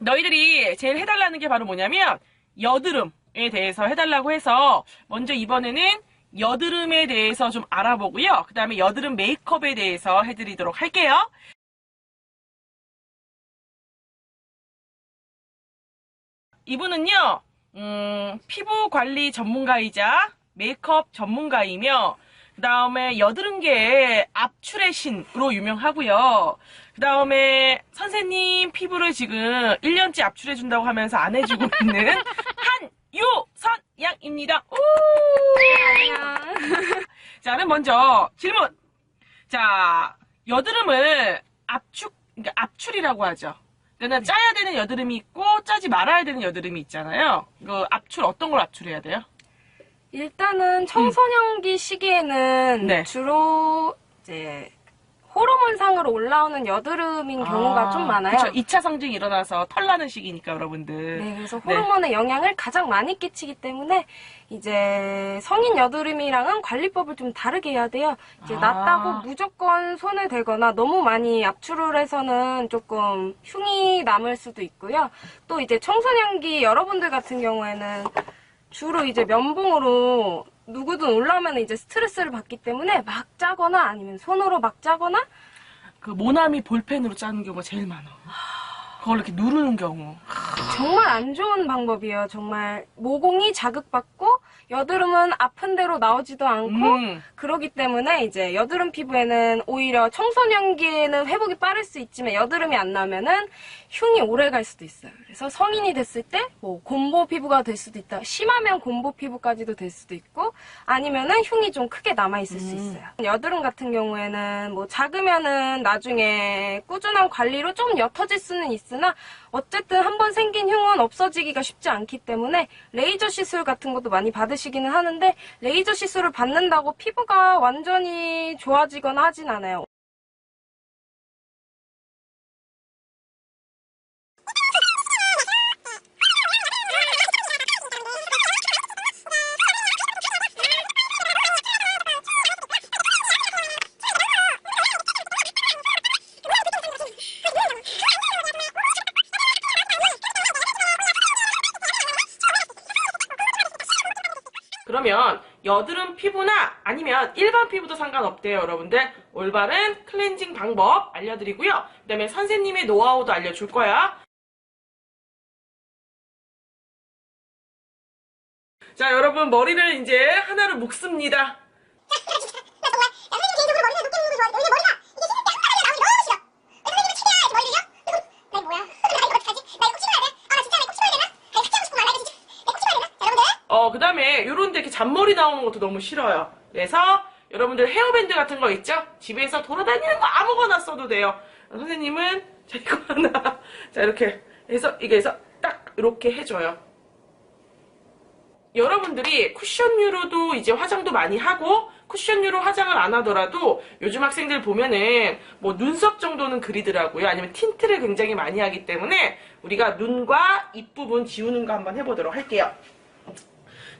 너희들이 제일 해달라는 게 바로 뭐냐면 여드름에 대해서 해달라고 해서 먼저 이번에는 여드름에 대해서 좀 알아보고요. 그 다음에 여드름 메이크업에 대해서 해드리도록 할게요. 이분은요, 음, 피부 관리 전문가이자 메이크업 전문가이며, 그 다음에 여드름계의 압출의 신으로 유명하고요. 그 다음에 선생님 피부를 지금 1년째 압출해준다고 하면서 안 해주고 있는 한유선 양입니다. 우! 자, 그럼 먼저 질문. 자, 여드름을 압축, 그러니까 압출이라고 하죠. 그러니까 짜야 되는 여드름이 있고 짜지 말아야 되는 여드름이 있잖아요. 그 압출 어떤 걸 압출해야 돼요? 일단은 청소년기 시기에는 네. 주로 이제 호르몬상으로 올라오는 여드름인 경우가 좀 많아요. 그렇죠. 2차 성징이 일어나서 털 나는 시기니까 여러분들. 네, 그래서 네. 호르몬의 영향을 가장 많이 끼치기 때문에 이제 성인 여드름이랑은 관리법을 좀 다르게 해야 돼요. 이제 아. 낫다고 무조건 손을 대거나 너무 많이 압출을 해서는 조금 흉이 남을 수도 있고요. 또 이제 청소년기 여러분들 같은 경우에는 주로 이제 면봉으로 누구든 올라오면 이제 스트레스를 받기 때문에 막 짜거나 아니면 손으로 막 짜거나 그 모나미 볼펜으로 짜는 경우가 제일 많아. 그걸 이렇게 누르는 경우. 정말 안 좋은 방법이에요. 정말 모공이 자극받고 여드름은 아픈 대로 나오지도 않고 음. 그러기 때문에 이제 여드름 피부에는 오히려 청소년기에는 회복이 빠를 수 있지만 여드름이 안 나면은 흉이 오래 갈 수도 있어요. 그래서 성인이 됐을 때 뭐 곰보 피부가 될 수도 있다. 심하면 곰보 피부까지도 될 수도 있고 아니면은 흉이 좀 크게 남아 있을 수 있어요. 여드름 같은 경우에는 뭐 작으면은 나중에 꾸준한 관리로 좀 옅어질 수는 있으나 어쨌든 한번 생긴 흉은 없어지기가 쉽지 않기 때문에 레이저 시술 같은 것도 많이 받으시 기는 하는데 레이저 시술을 받는다고 피부가 완전히 좋아지거나 하진 않아요. 그러면 여드름 피부나 아니면 일반 피부도 상관없대요, 여러분들. 올바른 클렌징 방법 알려드리고요. 그 다음에 선생님의 노하우도 알려줄 거야. 자, 여러분, 머리를 이제 하나로 묶습니다. 어, 그 다음에 요런 데 이렇게 잔머리 나오는 것도 너무 싫어요. 그래서 여러분들 헤어밴드 같은 거 있죠? 집에서 돌아다니는 거 아무거나 써도 돼요. 선생님은 자, 이거 하나. 자, 이렇게 해서, 이게 해서 딱 이렇게 해줘요. 여러분들이 쿠션유로도 이제 화장도 많이 하고 쿠션유로 화장을 안 하더라도 요즘 학생들 보면은 뭐 눈썹 정도는 그리더라고요. 아니면 틴트를 굉장히 많이 하기 때문에 우리가 눈과 입 부분 지우는 거 한번 해보도록 할게요.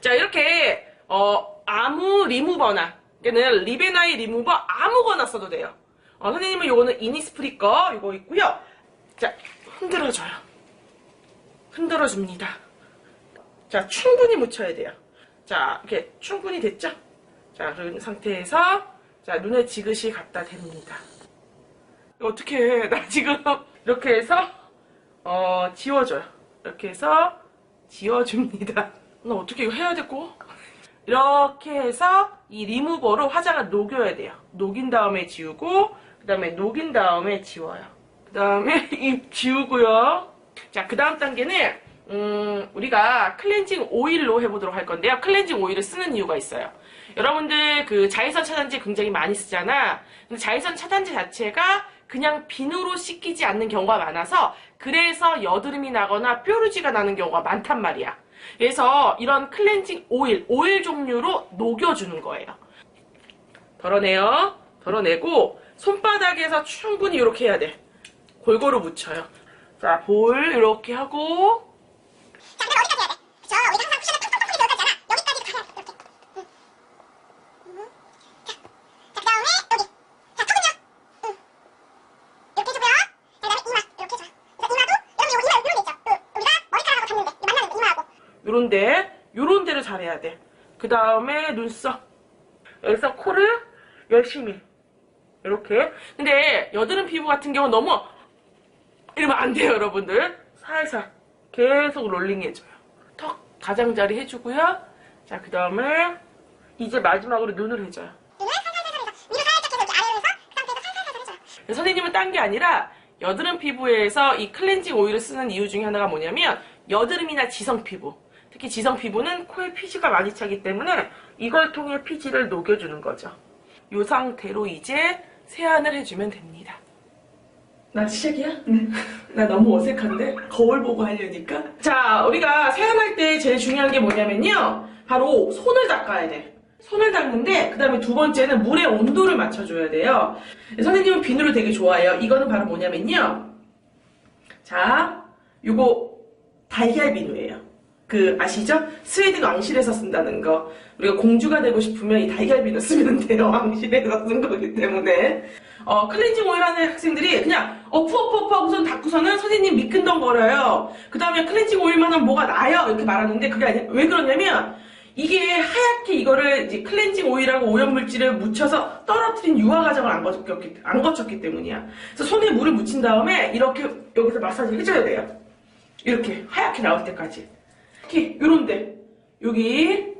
자 이렇게 어, 아무 리무버나 얘는 리베나이 리무버 아무거나 써도 돼요. 어, 선생님은 요거는 이니스프리 거 이거 있고요. 자 흔들어줘요. 흔들어줍니다. 자 충분히 묻혀야 돼요. 자 이렇게 충분히 됐죠? 자 그런 상태에서 자 눈에 지그시 갖다 댑니다. 어떻게 해? 나 지금 이렇게 해서 어 지워줘요. 이렇게 해서 지워줍니다. 나 어떻게 이거 해야 되고? 이렇게 해서 이 리무버로 화장을 녹여야 돼요. 녹인 다음에 지우고, 그 다음에 녹인 다음에 지워요. 그 다음에 입 지우고요. 자, 그 다음 단계는, 음, 우리가 클렌징 오일로 해보도록 할 건데요. 클렌징 오일을 쓰는 이유가 있어요. 여러분들 그 자외선 차단제 굉장히 많이 쓰잖아. 근데 자외선 차단제 자체가 그냥 비누로 씻기지 않는 경우가 많아서 그래서 여드름이 나거나 뾰루지가 나는 경우가 많단 말이야. 그래서 이런 클렌징 오일, 오일 종류로 녹여주는 거예요. 덜어내요. 덜어내고 손바닥에서 충분히 이렇게 해야 돼. 골고루 묻혀요. 자, 볼 이렇게 하고 요런 데 요런 데를 잘해야 돼. 그 다음에 눈썹. 여기서 코를 열심히 이렇게. 근데 여드름 피부 같은 경우는 너무 이러면 안 돼요, 여러분들. 살살 계속 롤링 해줘요. 턱 가장자리 해주고요. 자, 그 다음에 이제 마지막으로 눈을 해줘요. 선생님은 딴 게 아니라 여드름 피부에서 이 클렌징 오일을 쓰는 이유 중에 하나가 뭐냐면 여드름이나 지성 피부 특히 지성 피부는 코에 피지가 많이 차기 때문에 이걸 통해 피지를 녹여주는 거죠. 이 상태로 이제 세안을 해주면 됩니다. 나 시작이야? 네. 나 너무 어색한데? 거울 보고 하려니까? 자, 우리가 세안할 때 제일 중요한 게 뭐냐면요. 바로 손을 닦아야 돼. 손을 닦는데, 그 다음에 두 번째는 물의 온도를 맞춰줘야 돼요. 선생님은 비누를 되게 좋아해요. 이거는 바로 뭐냐면요. 자, 요거 달걀 비누예요. 그 아시죠? 스웨덴 왕실에서 쓴다는 거. 우리가 공주가 되고 싶으면 이 달걀 비누 쓰면 돼요. 왕실에서 쓴 거기 때문에. 어, 클렌징 오일 하는 학생들이 그냥 어프 어프 어프 하고선 닦고서는 선생님 미끈덩거려요. 그 다음에 클렌징 오일만 하면 뭐가 나요. 이렇게 말하는데 그게 아니라 왜 그러냐면 이게 하얗게 이거를 이제 클렌징 오일하고 오염물질을 묻혀서 떨어뜨린 유화 과정을 안 거쳤기, 안 거쳤기 때문이야. 그래서 손에 물을 묻힌 다음에 이렇게 여기서 마사지 해줘야 돼요. 이렇게 하얗게 나올 때까지. 특히 요런데 여기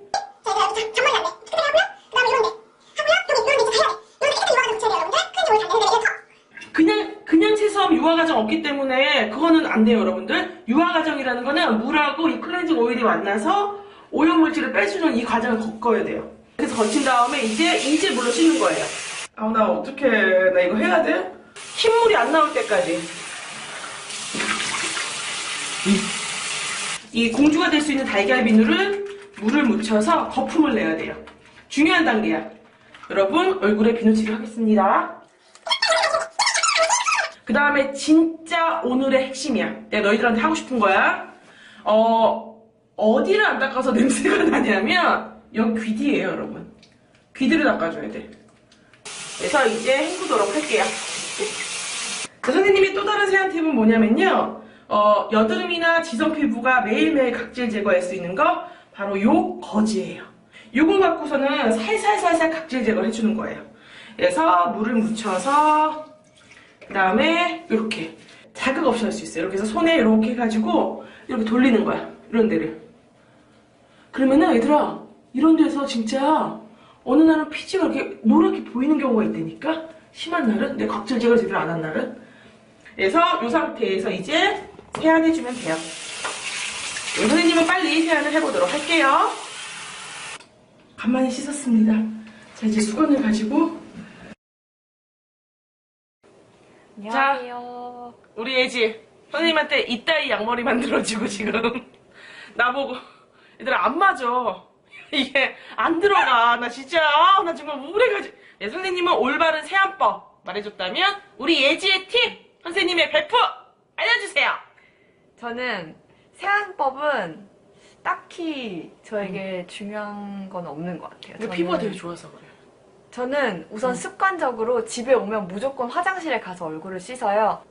그냥 그냥 세수하면 유화 과정 없기 때문에 그거는 안 돼요, 여러분들. 유화 과정이라는 거는 물하고 이 클렌징 오일이 만나서 오염물질을 빼주는 이 과정을 겪어야 돼요. 그래서 거친 다음에 이제 이제 물로 씻는 거예요. 아, 나 어떡해. 나 이거 해야 돼? 흰물이 안 나올 때까지. 이 공주가 될 수 있는 달걀 비누를 물을 묻혀서 거품을 내야 돼요. 중요한 단계야. 여러분, 얼굴에 비누칠을 하겠습니다. 그 다음에 진짜 오늘의 핵심이야. 내가 너희들한테 하고 싶은 거야. 어, 어디를 안 닦아서 냄새가 나냐면, 여기 귀 뒤에요, 여러분. 귀들을 닦아줘야 돼. 그래서 이제 헹구도록 할게요. 자, 선생님이 또 다른 세안 팁은 뭐냐면요. 어, 여드름이나 지성 피부가 매일매일 각질 제거할 수 있는 거, 바로 요 거즈예요. 요걸 갖고서는 살살살살 각질 제거를 해주는 거예요. 그래서 물을 묻혀서 그 다음에 이렇게 자극 없이 할 수 있어요. 이렇게 해서 손에 이렇게 해가지고 이렇게 돌리는 거야. 이런 데를. 그러면은 얘들아 이런 데서 진짜 어느 날은 피지가 이렇게 노랗게 보이는 경우가 있다니까 심한 날은 내 각질 제거를 제대로 안 한 날은 그래서 이 상태에서 이제 세안해주면 돼요. 우리 선생님은 빨리 세안을 해보도록 할게요. 간만에 씻었습니다. 자 이제 수건을 가지고 안녕하세요. 우리 애지 선생님한테 이따위 양머리 만들어주고 지금 나보고 얘들아 안 맞아 이게 안 들어가 나 진짜 아, 나 정말 우울해가지고 예, 선생님은 올바른 세안법 말해줬다면 우리 예지의 팁 선생님의 베프 알려주세요 저는 세안법은 딱히 저에게 중요한 건 없는 것 같아요. 근데 저는, 피부가 되게 좋아서 그래 저는 우선 습관적으로 집에 오면 무조건 화장실에 가서 얼굴을 씻어요.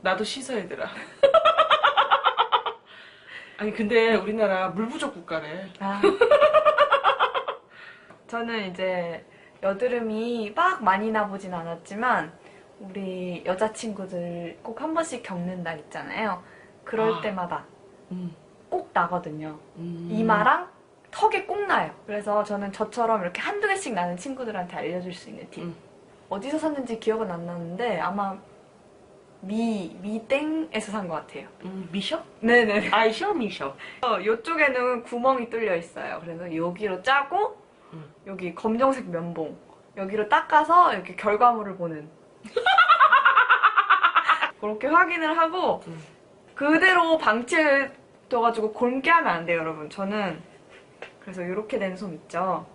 나도 씻어 얘들아 아니 근데 우리나라 물 부족 국가래 아. 저는 이제 여드름이 막 많이 나보진 않았지만 우리 여자친구들 꼭 한 번씩 겪는 날 있잖아요. 그럴 아. 때마다 음, 꼭 나거든요. 음. 이마랑 턱에 꼭 나요. 그래서 저는 저처럼 이렇게 한두 개씩 나는 친구들한테 알려줄 수 있는 팁. 음. 어디서 샀는지 기억은 안 나는데 아마 미, 미땡에서 산 것 같아요. 음, 미셔? 네네. 아이셔 미셔 어, 이쪽에는 구멍이 뚫려 있어요. 그래서 여기로 짜고 음. 여기 검정색 면봉 여기로 닦아서 이렇게 결과물을 보는 그렇게 확인을 하고 음. 그대로 방치해둬가지고 곪게 하면 안 돼요, 여러분. 저는 그래서 이렇게 된 솜 있죠.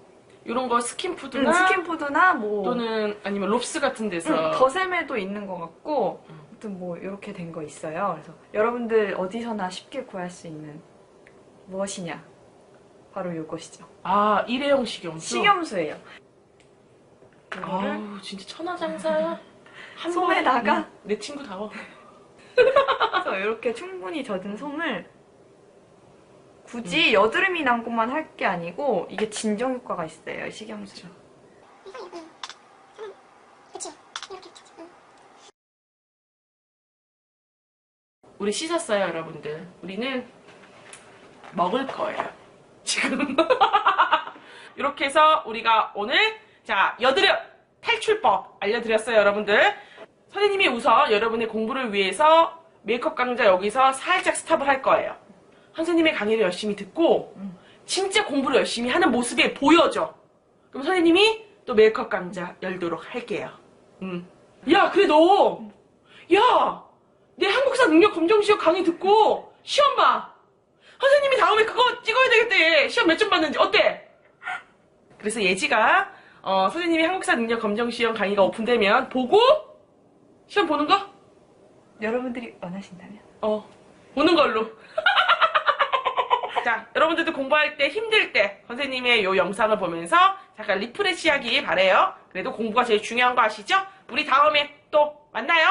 이런 거 스킨푸드나 음, 스킨푸드나 뭐 또는 아니면 롭스 같은 데서 음, 더샘에도 있는 것 같고 음. 아무튼 뭐 이렇게 된 거 있어요. 그래서 여러분들 어디서나 쉽게 구할 수 있는 무엇이냐? 바로 이것이죠. 아 일회용 식용수 식염수예요. 이거를 아우 진짜 천하장사야 한 솜에다가? 번에- 내 친구 다워 그래서 이렇게 충분히 젖은 솜을 굳이 여드름이 난 것만 할 게 아니고 이게 진정 효과가 있어요, 이 식염수. 우리 씻었어요, 여러분들. 우리는 먹을 거예요. 지금. 이렇게 해서 우리가 오늘 자 여드름 탈출법 알려드렸어요, 여러분들. 선생님이 우선 여러분의 공부를 위해서 메이크업 강좌 여기서 살짝 스탑을 할 거예요. 선생님의 강의를 열심히 듣고 진짜 공부를 열심히 하는 모습이 보여져. 그럼 선생님이 또 메이크업 강좌 열도록 할게요. 음. 야, 그래 너. 야, 내 한국사 능력 검정 시험 강의 듣고 시험 봐. 선생님이 다음에 그거 찍어야 되겠대. 시험 몇 점 받는지 어때? 그래서 예지가 어, 선생님이 한국사 능력 검정 시험 강의가 오픈되면 보고 시험 보는 거? 여러분들이 원하신다면. 어, 보는 걸로. 자, 여러분들도 공부할 때 힘들 때 선생님의 요 영상을 보면서 잠깐 리프레시 하기 바래요. 그래도 공부가 제일 중요한 거 아시죠? 우리 다음에 또 만나요.